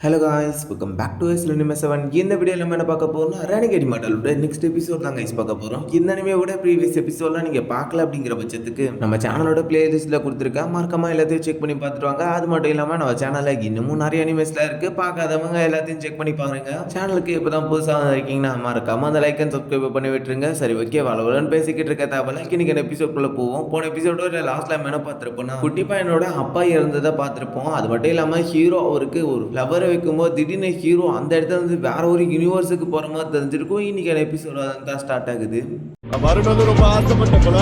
Hello guys welcome back to S லினிமே seven இந்த வீடியோவில் நம்ம என்ன பார்க்க போகிறோம் ரேனிகேட் மாடலோட நெக்ஸ்ட் எபிசோட் தான் கைஸ் பார்க்க போகிறோம் இந்த அனிமையோட ப்ரீவியஸ் எபிசோட்லாம் நீங்கள் பார்க்கல அப்படிங்கிற பட்சத்துக்கு நம்ம சேனலோட பிளேலிஸ்ட்டில் கொடுத்துருக்கேன் மறக்காமல் எல்லாத்தையும் செக் பண்ணி பார்த்துட்டு வாங்க. அது மட்டும் இல்லாமல் நம்ம சேனலில் இன்னமும் நிறைய அனிமேஸ்லாம் இருக்குது பார்க்காதவங்க எல்லாத்தையும் செக் பண்ணி பாருங்க. சேனலுக்கு இப்போ தான் புதுசாக இருக்கீங்கன்னா மறக்காமல் அந்த லைக் அண்ட் சப்ஸ்கிரைப் பண்ணி விட்டுருங்க. சரி ஓகே வளவலன்னு பேசிக்கிட்டு இருக்க தேவையில்ல இன்னைக்கு எபிசோட்குள்ளே போவோம்? போன எபிசோடோட லாஸ்ட்டில் என்ன பார்த்துருப்போம்னா குட்டி பையனோட அப்பா இறந்ததை பார்த்துருப்போம். அது மட்டும் இல்லாமல் ஹீரோ அவருக்கு ஒரு ஃப்ளவரை வைக்கும்போது திடீர்னு ஹீரோ அந்த இடத்துல இருந்து வேற ஒரு யூனிவர்ஸுக்கு போகிற மாதிரி தெரிஞ்சிருக்கும். இன்னைக்கு எபிசோட் தான் ஸ்டார்ட் ஆகுது. ரொம்ப ஆசைப்பட்ட போல.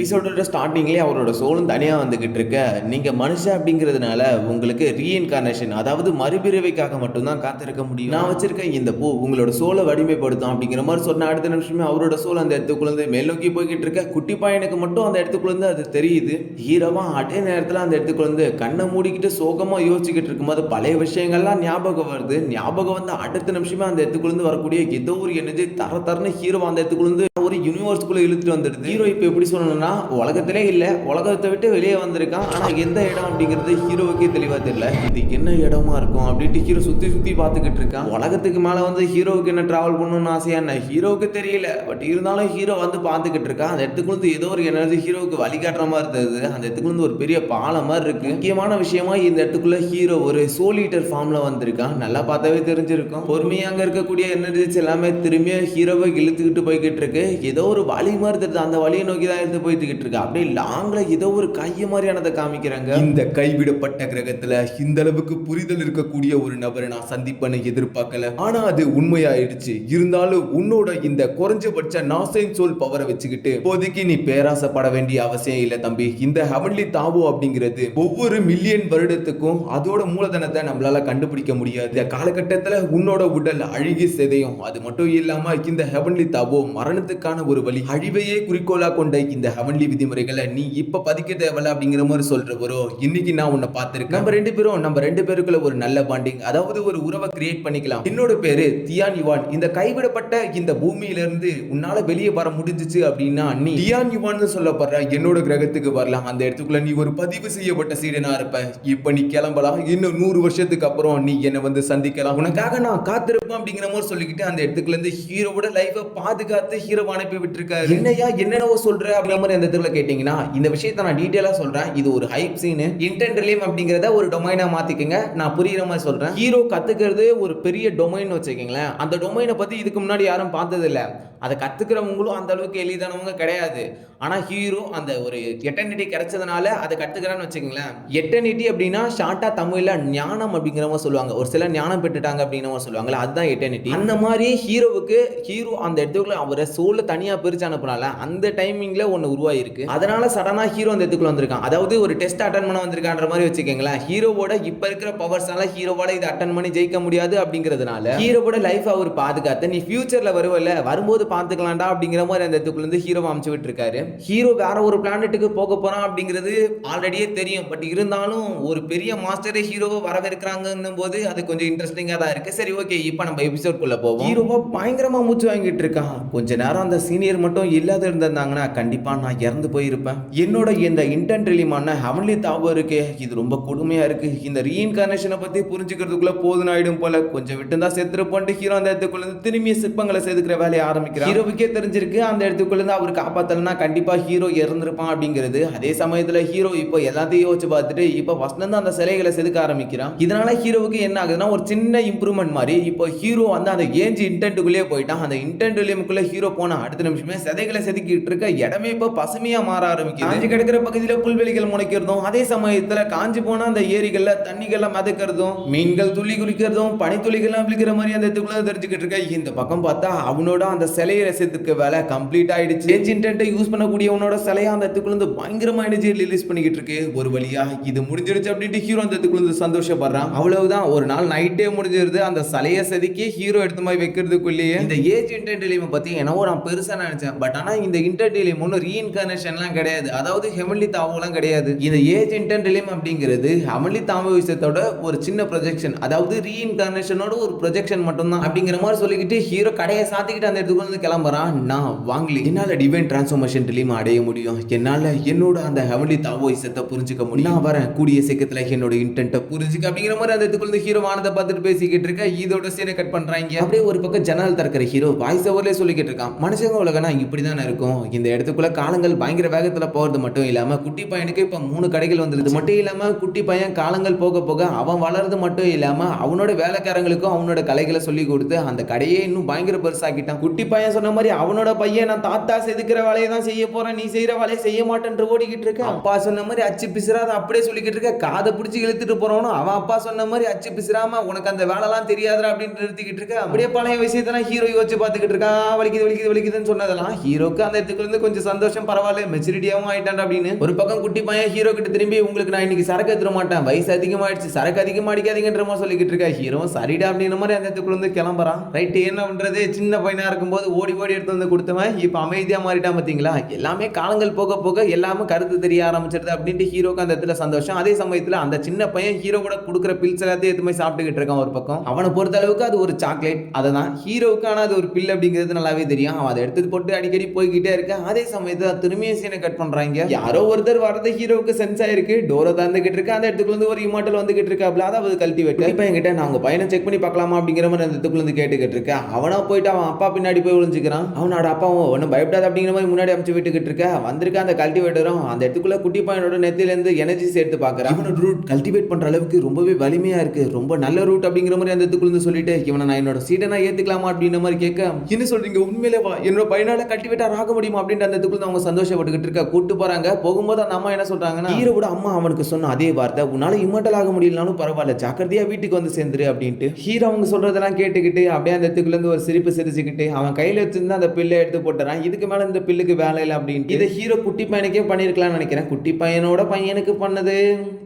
எபிசோடோட ஸ்டார்டிங்லேயே அவரோட சோலும் தனியாக வந்துக்கிட்டு இருக்க நீங்கள் மனுஷன் அப்படிங்கிறதுனால உங்களுக்கு ரீஇன்கார்னேஷன் அதாவது மறுபிறவைக்காக மட்டும்தான் காத்திருக்க முடியும். நான் வச்சிருக்கேன் இந்த பூ உங்களோட சோலை வடிமைப்படுத்தும் அப்படிங்கிற மாதிரி சொன்ன அடுத்த நிமிஷமே அவரோட சோல் அந்த இடத்துக்குள்ளேருந்து மேல் நோக்கி போய்கிட்டு இருக்க. குட்டி பையனுக்கு மட்டும் அந்த இடத்துக்குள்ளேருந்து அது தெரியுது. ஹீரோவா அதே நேரத்தில் அந்த இடத்துக்குள்ளேருந்து கண்ணை மூடிக்கிட்டு சோகமாக யோசிச்சுக்கிட்டு இருக்கும்போது பழைய விஷயங்கள்லாம் ஞாபகம் வருது. ஞாபகம் வந்து அடுத்த நிமிஷமே அந்த இடத்துக்குள்ளேருந்து வரக்கூடிய ஏதோ ஒரு எனர்ஜி தர தரன்னு ஹீரோ அந்த இடத்துக்குள்ளேருந்து ஒரு யூனிவர்ஸ்குள்ளே இழுத்துட்டு வந்துடுது. ஹீரோ இப்போ எப்படி சொல்லணும்னா உலகத்திலே இல்லை. உலகத்தை விட்டு வெளியே வந்திருக்கான். ஆனால் எந்த இடம் அப்படிங்கிறது ஹீரோவுக்கே தெளிவாக தெரியல. இது என்ன இடமா இருக்கும் அப்படின்ட்டு ஹீரோ சுற்றி சுற்றி பார்த்துக்கிட்டு இருக்கான். உலகத்துக்கு மேலே வந்து ஹீரோவுக்கு என்ன ட்ராவல் பண்ணணும்னு ஆசையா என்ன? ஹீரோவுக்கு தெரியல. பட் இருந்தாலும் ஹீரோ வந்து பார்த்துக்கிட்டு இருக்கான். அந்த இடத்துக்கு வந்து ஏதோ ஒரு எனர்ஜி ஹீரோவுக்கு வழிகாட்டுற மாதிரி இருந்தது. அந்த இடத்துக்கு வந்து ஒரு பெரிய பாலம் மாதிரி இருக்கு. முக்கியமான விஷயமா இந்த இடத்துக்குள்ள ஹீரோ ஒரு சோலிட்டர் ஃபார்ம்ல வந்திருக்கான். நல்லா பார்த்தாவே தெரிஞ்சிருக்கும். பொறுமையாக அங்கே இருக்கக்கூடிய எனர்ஜிஸ் எல்லாமே திரும்பியும் ஹீரோவை இழுத்துக்கிட்டு போய்கிட்டு இருக்கு. ஏதோ ஒரு வழி மாதிரி தெரியுது. அந்த வழியை நோக்கி தான் எடுத்து போய்கிட்டு இருக்கு? அப்படியே லாங்ல ஏதோ ஒரு கைய மாதிரியானதை காமிக்கிறாங்க. இந்த கைவிடப்பட்ட கிரகத்துல இந்த அளவுக்கு புரிதல் இருக்கக்கூடிய ஒரு நபரை நான் சந்திப்பேன்னு எதிர்பார்க்கல. ஆனா அது உண்மையாயிடுச்சு. இருந்தாலும் உன்னோட இந்த குறைஞ்சபட்ச நாசைன் சோல் பவரை வச்சுக்கிட்டு இப்போதைக்கு நீ பேராசைப்பட வேண்டிய அவசியம் இல்ல தம்பி. இந்த ஹெவன்லி தாவோ அப்படிங்கிறது ஒவ்வொரு மில்லியன் வருடத்துக்கும் அதோட மூலதனத்தை நம்மளால கண்டுபிடிக்க முடியாது. இந்த காலகட்டத்துல உன்னோட உடல் அழுகி சிதையும். அது மட்டும் இல்லாம இந்த ஹெவன்லி தாவோ மரணத்துக்கான ஒரு வழி. அழிவையே குறிக்கோளா கொண்ட இந்த ஹெவன் ஹெவன்லி விதிமுறைகளை நீ இப்ப பதிக்க தேவையில்ல அப்படிங்கிற மாதிரி சொல்ற ப்ரோ இன்னைக்கு நான் உன்னை பார்த்திருக்கேன். நம்ம ரெண்டு பேரும் நம்ம ரெண்டு பேருக்குள்ள ஒரு நல்ல பாண்டிங் அதாவது ஒரு உறவை கிரியேட் பண்ணிக்கலாம். என்னோட பேரு தியான் யுவான். இந்த கைவிடப்பட்ட இந்த பூமியில இருந்து உன்னால வெளியே வர முடிஞ்சிச்சு அப்படின்னா நீ தியான் யுவான் சொல்லப்படுற என்னோட கிரகத்துக்கு வரலாம். அந்த இடத்துக்குள்ள நீ ஒரு பதிவு செய்யப்பட்ட சீடனா இருப்ப. இப்ப நீ கிளம்பலாம். இன்னும் நூறு வருஷத்துக்கு அப்புறம் நீ என்னை வந்து சந்திக்கலாம். உனக்காக நான் காத்திருப்பேன் அப்படிங்கிற மாதிரி சொல்லிக்கிட்டு அந்த இடத்துக்குள்ள இருந்து ஹீரோவோட லைஃபை பாதுகாத்து ஹீரோ அனுப்பி விட்டுருக்காரு. என்னையா என்னென்னவோ சொல்ற அப்படிங்கிற மாதிரி அந்த இடத்துல கேட்டீங்கன்னா இந்த விஷயத்தை நான் டீட்டெயிலாக சொல்கிறேன் இது ஒரு ஹைப் சீனு இன்டென்ட் ரிலீம் அப்படிங்கிறத ஒரு டொமைனாக மாற்றிக்கங்க நான் புரியுற மாதிரி சொல்கிறேன் ஹீரோ கற்றுக்கிறது ஒரு பெரிய டொமைன் வச்சுக்கோங்களேன். அந்த டொமைனை பற்றி இதுக்கு முன்னாடி யாரும் பார்த்ததில்ல. அதை கற்றுக்கிறவங்களும் அந்த அளவுக்கு எளிதானவங்க கிடையாது. ஆனால் ஹீரோ அந்த ஒரு எட்டர்னிட்டி கிடைச்சதுனால அதை கற்றுக்கிறான்னு வச்சுக்கோங்களேன். எட்டர்னிட்டி அப்படின்னா ஷார்ட்டாக தமிழில் ஞானம் அப்படிங்கிறவங்க சொல்லுவாங்க. ஒரு சில ஞானம் பெற்றுட்டாங்க அப்படிங்கிறவங்க சொல்லுவாங்களே அதுதான் எட்டர்னிட்டி அந்த மாதிரி ஹீரோவுக்கு ஹீரோ அந்த இடத்துக்குள்ள அவரை சோலை தனியாக பிரித்து அனுப்புனால அந்த டைமிங்கில் ஒன்று உருவாயிருக்கு. அதனால சடனாக ஹீரோ அந்த இடத்துக்குள்ள வந்திருக்கான். அதாவது ஒரு டெஸ்ட் அட்டன் பண்ண வந்திருக்கான்ற மாதிரி வச்சுக்கோங்களேன். ஹீரோவோட இப்போ இருக்கிற பவர்ஸ்னால ஹீரோவோட இதை அட்டன் பண்ணி ஜெயிக்க முடியாது அப்படிங்கிறதுனால ஹீரோவோட லைஃப் அவர் பாதுகாத்து நீ ஃபியூச்சரில் வருவல வரும்போது பார்த்துக்கலாம்டா அப்படிங்கிற மாதிரி அந்த இடத்துக்குள்ள இருந்து ஹீரோ அமுச்சு விட்டுருக்காரு. ஹீரோ வேற ஒரு பிளானட்டுக்கு போக போறான் அப்படிங்கிறது ஆல்ரெடியே தெரியும். பட் இருந்தாலும் ஒரு பெரிய மாஸ்டரே ஹீரோவை வரவேற்கிறாங்கன்னும் போது அது கொஞ்சம் இன்ட்ரெஸ்டிங்கா தான் இருக்கு. சரி ஓகே இப்போ நம்ம எபிசோட் குள்ள போவோம். ஹீரோவா பயங்கரமா மூச்சு வாங்கிட்டு இருக்கான். கொஞ்ச நேரம் அந்த சீனியர் மட்டும் இல்லாத இருந்திருந்தாங்கன்னா கண்டிப்பா நான் இறந்து போயிருப்பேன். என்னோட இந்த இன்டென்ட் ரிலீமான ஹெவன்லி தாபம் இருக்கே இது ரொம்ப கொடுமையா இருக்கு. இந்த ரீஇன்கார்னேஷனை பத்தி புரிஞ்சுக்கிறதுக்குள்ள போதும் ஆயிடும் போல. கொஞ்சம் விட்டு தான் செத்துருப்போன்ட்டு ஹீரோ அந்த இடத்துக்குள்ள இருந்து திரும்பி சிற்பங்களை செதுக்கிற வேலையை ஆரம்பிக்கிறார் ஹீரோவுக்கே தெரிஞ்சிருக்கு. அந்த இடத்துக்குள்ள இருந்து அவர் காப்பாத்தலனா கண்டிப்பாக ஹீரோ இறந்துருப்பான் அப்படிங்கிறது. அதே சமயத்துல ஹீரோ இப்போ எல்லாத்தையும் யோசிச்சு பார்த்துட்டு இப்போ ஃபர்ஸ்ட்ல அந்த சிலைகளை செதுக்க ஆரம்பிக்கிறான். இதனால ஹீரோவுக்கு என்ன ஆகுதுன்னா ஒரு சின்ன இம்ப்ரூவ்மெண்ட் மாதிரி இப்போ ஹீரோ வந்து அந்த ஏஞ்சி இன்டென்ட்டுக்குள்ளேயே போயிட்டான். அந்த இன்டென்ட்குள்ளே ஹீரோ போன அடுத்த நிமிஷமே சிதைகளை செதுக்கிட்டு இருக்க இடமே இப்போ பசுமையா மாற ஆரம்பிக்குது. காஞ்சி கிடக்கிற பகுதியில புல்வெளிகள் முளைக்கிறதும் அதே சமயத்தில் காஞ்சி போன அந்த ஏரிகள்ல தண்ணிகள்ல மிதக்கிறதும் மீன்கள் துள்ளி குளிக்கிறதும் பனித்துளிகள்லாம் விழிக்கிற மாதிரி அந்த இடத்துக்குள்ள தெரிஞ்சுக்கிட்டு இருக்க இந்த பக்கம் பார்த்தா அவனோட அந்த சிலையை செதுக்க வேலை கம்ப்ளீட் ஆயிடுச்சு. ஏஞ்சி இன்டென்ட்டை யூஸ் பண்ண பண்ணக்கூடியவனோட சிலையா அந்த இடத்துக்குள்ள இருந்து பயங்கரமா எனர்ஜி ரிலீஸ் பண்ணிக்கிட்டு இருக்கு. ஒரு வழியா இது முடிஞ்சிருச்சு அப்படின்ட்டு ஹீரோ அந்த இடத்துக்குள்ள சந்தோஷப்படுறான். அவ்வளவுதான். ஒரு நாள் நைட்டே முடிஞ்சிருது. அந்த சிலையை செதுக்கி ஹீரோ எடுத்து மாதிரி வைக்கிறதுக்குள்ளேயே இந்த ஏஜ் இன்டென்ட் பத்தி என்னவோ நான் பெருசா நினைச்சேன். பட் ஆனா இந்த இன்டென்ட் ஒன்றும் ரீஇன்கார்னேஷன்லாம் கிடையாது. அதாவது ஹெமன்லி தாவோலாம் கிடையாது. இந்த ஏஜ் இன்டர்டிலிம் அப்படிங்கிறது ஹெமன்லி தாவோ விஷயத்தோட ஒரு சின்ன ப்ரொஜெக்ஷன் அதாவது ரீஇன்கார்னேஷனோட ஒரு ப்ரொஜெக்ஷன் மட்டும்தான். அப்படிங்கிற மாதிரி சொல்லிக்கிட்டு ஹீரோ கடையை சாத்திக்கிட்டு அந்த இடத்துக்கு வந்து கிளம்புறான். நான் வாங்கலி. என்னால் டிவைன் டிரான்ஸ்ஃபர்மேஷன் டிலீம் அடைய முடியும். என்னால் என்னோட அந்த ஹெவன்லி தாவோயிசத்தை புரிஞ்சுக்க முடியும். நான் வரேன் கூடிய சீக்கிரத்தில் என்னோட இன்டென்ட்டை புரிஞ்சுக்க அப்படிங்கிற மாதிரி அந்த இடத்துக்குள்ள இருந்து ஹீரோ வானத்தை பார்த்துட்டு பேசிக்கிட்டு இருக்க இதோட சீனை கட் பண்ணுறாங்க அப்படியே ஒரு பக்கம் ஜன்னல் திறக்கிற ஹீரோ வாய்ஸ் ஓவர்லேயே சொல்லிக்கிட்டு இருக்கான். மனுஷங்க உலகனா இப்படி தானே இருக்கும். இந்த இடத்துக்குள்ள காலங்கள் பயங்கர வேகத்தில் போகிறது மட்டும் இல்லாமல் குட்டி பையனுக்கு இப்போ மூணு கடைகள் வந்துருது மட்டும் இல்லாமல் குட்டி பையன் காலங்கள் போக போக அவன் வளர்றது மட்டும் இல்லாமல் அவனோட வேலைக்காரங்களுக்கும் அவனோட கலைகளை சொல்லி கொடுத்து அந்த கடையே இன்னும் பயங்கர பெருசாக்கிட்டான். குட்டி பையன் சொன்ன மாதிரி அவனோட பையன் நான் தாத்தா செதுக்கிற வேலையை தான் செய்ய போறேன் நீ செய்யற வேலையை செய்ய மாட்டேன்ற ஓடிக்கிட்டு இருக்க. அப்பா சொன்ன மாதிரி அச்சு பிசுறாத அப்படியே சொல்லிக்கிட்டு இருக்க. காதை பிடிச்சி இழுத்துட்டு போறவனும் அவன் அப்பா சொன்ன மாதிரி அச்சு பிசுறாம உனக்கு அந்த வேலைலாம் தெரியாதுடா அப்படின்னு நிறுத்திக்கிட்டு இருக்க. அப்படியே பழைய விஷயத்தெல்லாம் ஹீரோ யோசிச்சு பார்த்துக்கிட்டு இருக்கா. வலிக்குது வலிக்குது வலிக்குதுன்னு சொன்னதெல்லாம் ஹீரோக்கு அந்த இடத்துக்கு இருந்து கொஞ்சம் சந்தோஷம் பரவாயில்ல மெச்சூரிட்டியாவும் ஆயிட்டான் அப்படின்னு. ஒரு பக்கம் குட்டி பையன் ஹீரோ கிட்ட திரும்பி உங்களுக்கு நான் இன்னைக்கு சரக்கு எடுத்துட மாட்டேன். வயசு அதிகமாயிடுச்சு. சரக்கு அதிகமா அடிக்காதீங்கன்ற மாதிரி சொல்லிக்கிட்டு இருக்கா. ஹீரோ சரிடா அப்படின்ற மாதிரி அந்த இடத்துக்குள்ள இருந்து கிளம்புறான். ரைட்டு என்ன பண்றது? சின்ன பையனா இருக்கும்போது ஓடி ஓடி எடுத்து வந்து கொடுத்தவன் இப்போ அமைதியா மாறிட்டான் பாத்தீங்களா? எல்லாமே காலங்கள் போக போக எல்லாமே கருத்து தெரிய ஆரம்பிச்சிருது அப்படின்ட்டு ஹீரோக்கு அந்த இடத்துல சந்தோஷம். அதே சமயத்துல அந்த சின்ன பையன் ஹீரோ கூட கொடுக்குற பில்ஸ் எல்லாத்தையும் எதுவுமே சாப்பிட்டுக்கிட்டு இருக்கான் ஒரு பக்கம். அவனை பொறுத்த அளவுக்கு அது ஒரு சாக்லேட் அதை தான் ஹீரோவுக்கு ஆனால் அது ஒரு பில் அப்படிங்கிறது நல்லாவே தெரியும். அவன் அதை எடுத்து போட்டு அடிக்கடி போய்கிட்டே இருக்கான் அதே சமயத்துல திரும்பியும் சீனை கட் பண்றாங்க. யாரோ ஒருத்தர் வரது ஹீரோவுக்கு சென்ஸ் ஆயிருக்கு. டோரை தந்துகிட்டு இருக்கு. அந்த இடத்துக்குள்ள இருந்து ஒரு இமாட்டல் வந்துகிட்டு இருக்காப்ல. அதாவது கல்டிவேட் இப்போ என்கிட்ட நான் உங்க பையனை செக் பண்ணி பார்க்கலாமா? அப்படிங்கிற மாதிரி அந்த இடத்துக்குள்ள இருந்து கேட்டுக்கிட்டு இருக்கேன். அவனா போயிட்டு அவன் அப்பா பின்னாடி போய் விழுஞ்சுக்கிறான் அவனோட அப்பாவும் ஒன்றும் பயப்படாது அப்படிங்கிற மாதிரி முன்னாடி அமைச்சு விட்டுக்கிட்டு இருக்க வந்திருக்க அந்த கல்டிவேட்டரும் அந்த இடத்துக்குள்ள குட்டி பையனோட நெத்தில இருந்து எனர்ஜி சேர்த்து பார்க்கறான். அவனோட ரூட் கல்டிவேட் பண்ற அளவுக்கு ரொம்பவே வலிமையா இருக்கு. ரொம்ப நல்ல ரூட் அப்படிங்கிற மாதிரி அந்த இடத்துக்குள்ள இருந்து சொல்லிட்டு இவனை நான் என்னோட சீடை நான் ஏத்துக்கலாமா? அப்படின்ற மாதிரி கேட்க என்ன சொல்றீங்க? உண்மையிலே வா என்னோட பையனால கல்டிவேட்டர் ஆக முடியுமா? அப்படின்ற அந்த இடத்துக்குள்ள அவங்க சந்தோஷப்பட்டுக்கிட்டு இருக்க கூட்டு போறாங்க. போகும்போது அந்த அம்மா என்ன சொல்றாங்கன்னா ஹீரோவோட அம்மா அவனுக்கு சொன்ன அதே வார்த்தை உன்னால இம்மட்டல் ஆக முடியலனாலும் பரவாயில்ல ஜாக்கிரதையா வீட்டுக்கு வந்து சேர்ந்துரு அப்படின்ட்டு. ஹீரோ அவங்க சொல்றதெல்லாம் கேட்டுக்கிட்டு அப்படியே அந்த இடத்துக்குள்ள இருந்து ஒரு சிரிப்பு சிரிச்சுக்கிட்டு அவன் கையில வச்சிருந்த அந்த பில்லை எடுத்து போட்டுறான். இதுக்கு மேல இந்த பில்லுக்கு வேலை இல்லை அப்படின்ட்டு. இதை ஹீரோ குட்டி பையனுக்கே பண்ணிருக்கலாம்னு நினைக்கிறேன். குட்டி பையனோட பையனுக்கு பண்ணது.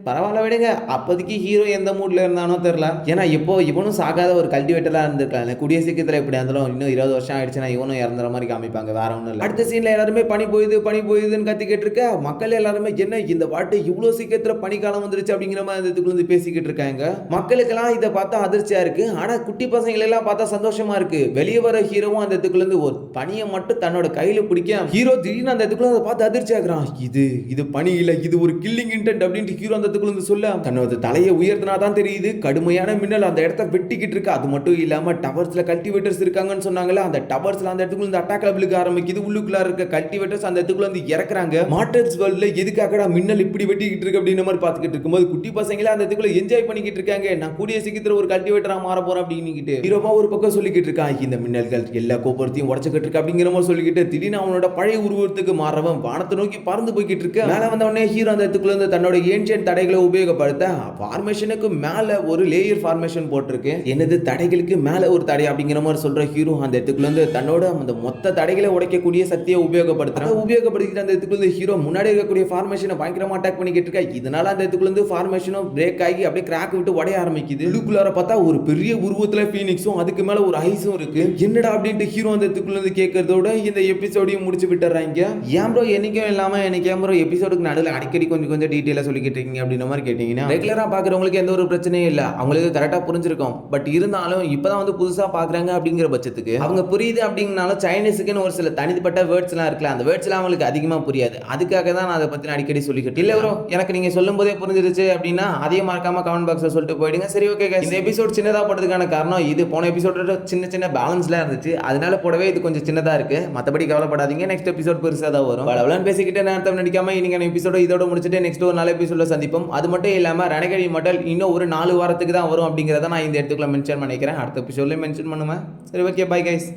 பரவாயில்ல விடுங்க. அப்போதைக்கு ஹீரோ எந்த மூட்ல இருந்தானோ தெரில ஏன்னா இப்போ இவனும் சாகாத ஒரு கல்டிவேட்டராக இருந்திருக்கலாம். கூடிய சீக்கிரத்தில் எப்படி இருந்தாலும் இன்னும் இருபது வருஷம் ஆயிடுச்சுன்னா இவனும் இறந்துற மாதிரி காமிப்பாங்க. வேற ஒன்றும் இல்லை. அடுத்த சீனில் எல்லாருமே பனி போயுது பனி போயுதுன்னு கத்திக்கிட்டு இருக்க மக்கள் எல்லாருமே என்ன இந்த பாட்டு இவ்வளோ சீக்கிரத்தில் பனிக்காலம் வந்துருச்சு அப்படிங்கிற மாதிரி அந்த இதுக்குள்ள பேசிக்கிட்டு இருக்காங்க. மக்களுக்கெல்லாம் இதை பார்த்தா அதிர்ச்சியா இருக்கு. ஆனால் குட்டி பசங்களெல்லாம் பார்த்தா சந்தோஷமா இருக்கு. வெளியே வர ஹீரோவும் அந்த இதுக்குள்ள ஒரு பனியை மட்டும் தன்னோட கையில் பிடிக்க ஹீரோ திடீர்னு அந்த இடத்துக்குள்ள அதை பார்த்து அதிர்ச்சி ஆகுறான். இது இது பணி இல்லை இது ஒரு கில்லிங் இன்டென்ட் அப்படின்ட்டு ஹீரோ அந்த இடத்துக்குள்ள வந்து சொல்ல. தன்னோட தலையை உயர்த்தினா தான் தெரியுது. கடுமையான மின்னல் அந்த இடத்த வெட்டிக்கிட்டு இருக்கு. அது மட்டும் இல்லாம டவர்ஸ்ல கல்டிவேட்டர்ஸ் இருக்காங்கன்னு சொன்னாங்களே அந்த டவர்ஸ்ல அந்த இடத்துக்குள்ள இந்த அட்டாக் விழுக்க ஆரம்பிக்குது. உள்ளுக்குள்ள இருக்க கல்டிவேட்டர்ஸ் அந்த இடத்துக்குள்ள வந்து இறக்குறாங்க. மாட்டர்ஸ் வேர்ல்ட்ல எதுக்காகடா மின்னல் இப்படி வெட்டிக்கிட்டு இருக்கு அப்படின்ற மாதிரி பார்த்துக்கிட்டு இருக்கும்போது குட்டி பசங்களே அந்த இடத்துக்குள்ள என்ஜாய் பண்ணிக்கிட்டு இருக்காங்க. நான் கூடிய சீக்கிரத்தில் ஒரு கல்டிவேட்டரா மாற போறேன் அப்படின்னுக்கிட்டு ஹீரோவா ஒரு பக்கம் சொல்லிக்கிட்டு இருக்கான். இந்த மின்னல்கள் எல்லா கோபுரத்தையும் உடச்சுக்கிட்டு இருக்கு அப்படிங்கிற மாதிரி சொல்லிக்கிட்டு திடீர்னு அவனோட பழைய தூரத்துக்கு மாறவன் வானத்தை நோக்கி பறந்து போய்கிட்டு இருக்கு. மேல வந்த உடனே ஹீரோ அந்த இடத்துக்குள்ள இருந்து தன்னோட ஏன்ஷியன் தடைகளை உபயோகப்படுத்த ஃபார்மேஷனுக்கு மேல ஒரு லேயர் ஃபார்மேஷன் போட்டிருக்கு. என்னது தடைகளுக்கு மேல ஒரு தடை அப்படிங்கிற மாதிரி சொல்ற ஹீரோ அந்த இடத்துக்குள்ள இருந்து தன்னோட அந்த மொத்த தடைகளை உடைக்கக்கூடிய சக்தியை உபயோகப்படுத்துறான். உபயோகப்படுத்திட்டு அந்த இடத்துக்குள்ள ஹீரோ முன்னாடி இருக்கக்கூடிய ஃபார்மேஷனை பயங்கரமா அட்டாக் பண்ணிக்கிட்டு இருக்கா. இதனால அந்த இடத்துக்குள்ள இருந்து ஃபார்மேஷனும் பிரேக் ஆகி அப்படியே கிராக் விட்டு உடைய ஆரம்பிக்குது. இதுக்குள்ளார பார்த்தா ஒரு பெரிய உருவத்துல ஃபீனிக்ஸும் அதுக்கு மேல ஒரு ஐஸும் இருக்கு. என்னடா அப்படின்ட்டு ஹீரோ அந்த இடத்துக்குள்ள இருந்து கேட்கறதோட இந்த எபிசோடையும் முடிச்சு விட்டுறாங்க ஏன் ப்ரோ என்னைக்கும் இல்லாமல் எனக்கு ஏன் ப்ரோ எபிசோடுக்கு நடுவில் அடிக்கடி கொஞ்சம் கொஞ்சம் டீட்டெயிலாக சொல்லிக்கிட்டு இருக்கீங்க அப்படின்ற மாதிரி கேட்டிங்கன்னா ரெகுலராக பார்க்குறவங்களுக்கு எந்த ஒரு பிரச்சனையும் இல்லை. அவங்களுக்கு கரெக்டாக புரிஞ்சிருக்கும். பட் இருந்தாலும் இப்பதான் வந்து புதுசாக பார்க்குறாங்க அப்படிங்கிற பட்சத்துக்கு அவங்க புரியுது அப்படிங்கனாலும் சைனீஸுக்குன்னு ஒரு சில தனிப்பட்ட வேர்ட்ஸ்லாம் இருக்குல்ல அந்த வேர்ட்ஸ்லாம் அவங்களுக்கு அதிகமாக புரியாது. அதுக்காக தான் நான் அதை பற்றி நான் அடிக்கடி சொல்லிக்கிட்டு இல்லை ப்ரோ எனக்கு நீங்கள் சொல்லும் போதே புரிஞ்சிருச்சு அப்படின்னா அதே மறக்காம கமெண்ட் பாக்ஸில் சொல்லிட்டு போயிடுங்க. சரி ஓகே இந்த எபிசோட் சின்னதாக போடுறதுக்கான காரணம் இது போன எபிசோட சின்ன சின்ன பேலன்ஸ்லாம் இருந்துச்சு. அதனால போடவே இது கொஞ்சம் சின்னதாக இருக்குது மற்றபடி கவலைப்படாதீங்க. நெக்ஸ்ட் எபிசோட் பெருசாக தான் வரும். அவ்வளோன்னு பேசிக்கிட்டே நேரத்தை நடிக்காம இன்னைக்கு எபிசோட இதோட முடிச்சுட்டு நெக்ஸ்ட் ஒரு நாலு எபிசோட சந்திப்போம். அது மட்டும் இல்லாமல் ரணகடி மட்டல் இன்னும் ஒரு நாலு வாரத்துக்கு தான் வரும் அப்படிங்கிறத நான் இந்த இடத்துக்குள்ள மென்ஷன் பண்ணிக்கிறேன். அடுத்த எபிசோட்லேயும் மென்ஷன் பண்ணுவேன். சரி ஓகே பை கைஸ்